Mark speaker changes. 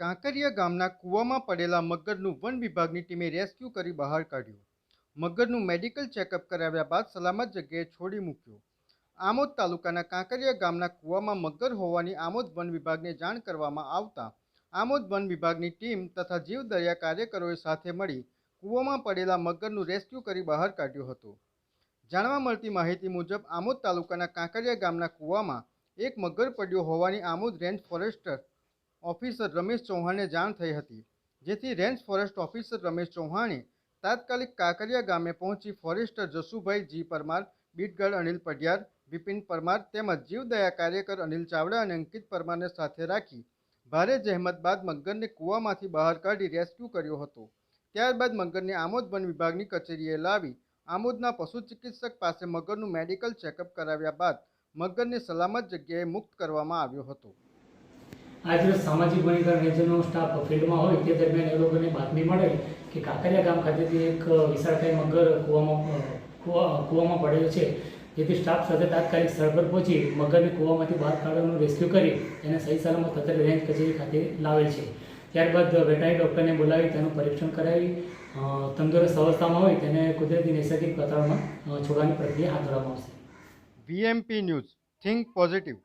Speaker 1: કાંકરિયા ગામના કૂવામાં પડેલા મગરનું વન વિભાગની ટીમે રેસ્ક્યુ કરી બહાર કાઢ્યું. મગરનું મેડિકલ ચેકઅપ કરાવ્યા બાદ સલામત જગ્યાએ છોડી મૂક્યું. આમોદ તાલુકાના કાંકરિયા ગામના કૂવામાં મગર હોવાની આમોદ વન વિભાગને જાણ કરવામાં આવતા આમોદ વન વિભાગની ટીમ તથા જીવદયા કાર્યકરોએ સાથે મળી કૂવામાં પડેલા મગરનું રેસ્ક્યુ કરી બહાર કાઢ્યું હતું. જાણવા મળતી માહિતી મુજબ, આમોદ તાલુકાના કાંકરિયા ગામના કૂવામાં એક મગર પડ્યો હોવાની Amod range forester officer Ramesh ચૌહાણને જાણ થઈ હતી, જેથી રેન્જ ફોરેસ્ટ ઓફિસર રમેશ ચૌહાણે તાત્કાલિક કાકરિયા ગામે પહોંચી ફોરેસ્ટર જસુભાઈ જી પરમાર, બીટગઢ અનિલ પઢિયાર બિપિન પરમાર તેમજ જીવદયા કાર્યકર અનિલ ચાવડા અને અંકિત પરમારને સાથે રાખી ભારે જહેમત બાદ મગરને કૂવામાંથી બહાર કાઢી રેસ્ક્યુ કર્યો હતો. ત્યારબાદ મગરને આમોદ વન વિભાગની કચેરીએ લાવી આમોદના પશુ ચિકિત્સક પાસે મગરનું મેડિકલ ચેકઅપ કરાવ્યા બાદ મગરને સલામત જગ્યાએ મુક્ત કરવામાં આવ્યો હતો.
Speaker 2: આજરોજ સામાજિક વનીકરણ રેન્જનો સ્ટાફ ફિલ્ડમાં હોય તે દરમિયાન એ લોકોને બાતમી મળે કે કાંકરિયા ગામ ખાતેથી એક વિશાળકાય મગર કૂવામાં, કૂવા, કૂવામાં પડેલો છે. જેથી સ્ટાફ સાથે તાત્કાલિક સ્થળ પર પહોંચી મગરને કૂવામાંથી બહાર કાઢવાનું રેસ્ક્યુ કરી એને સહી સલામત અત્યારે રેન્જ કચેરી ખાતે લાવેલ છે. ત્યારબાદ વેટાઈ ડૉક્ટરને બોલાવી તેનું પરીક્ષણ કરાવી તંદુરસ્ત અવસ્થામાં હોય તેને કુદરતી નૈસર્ગિક વાતાવરણમાં છોડવાની પ્રક્રિયા હાથ ધરવામાં આવશે.
Speaker 1: VMP news, think positive.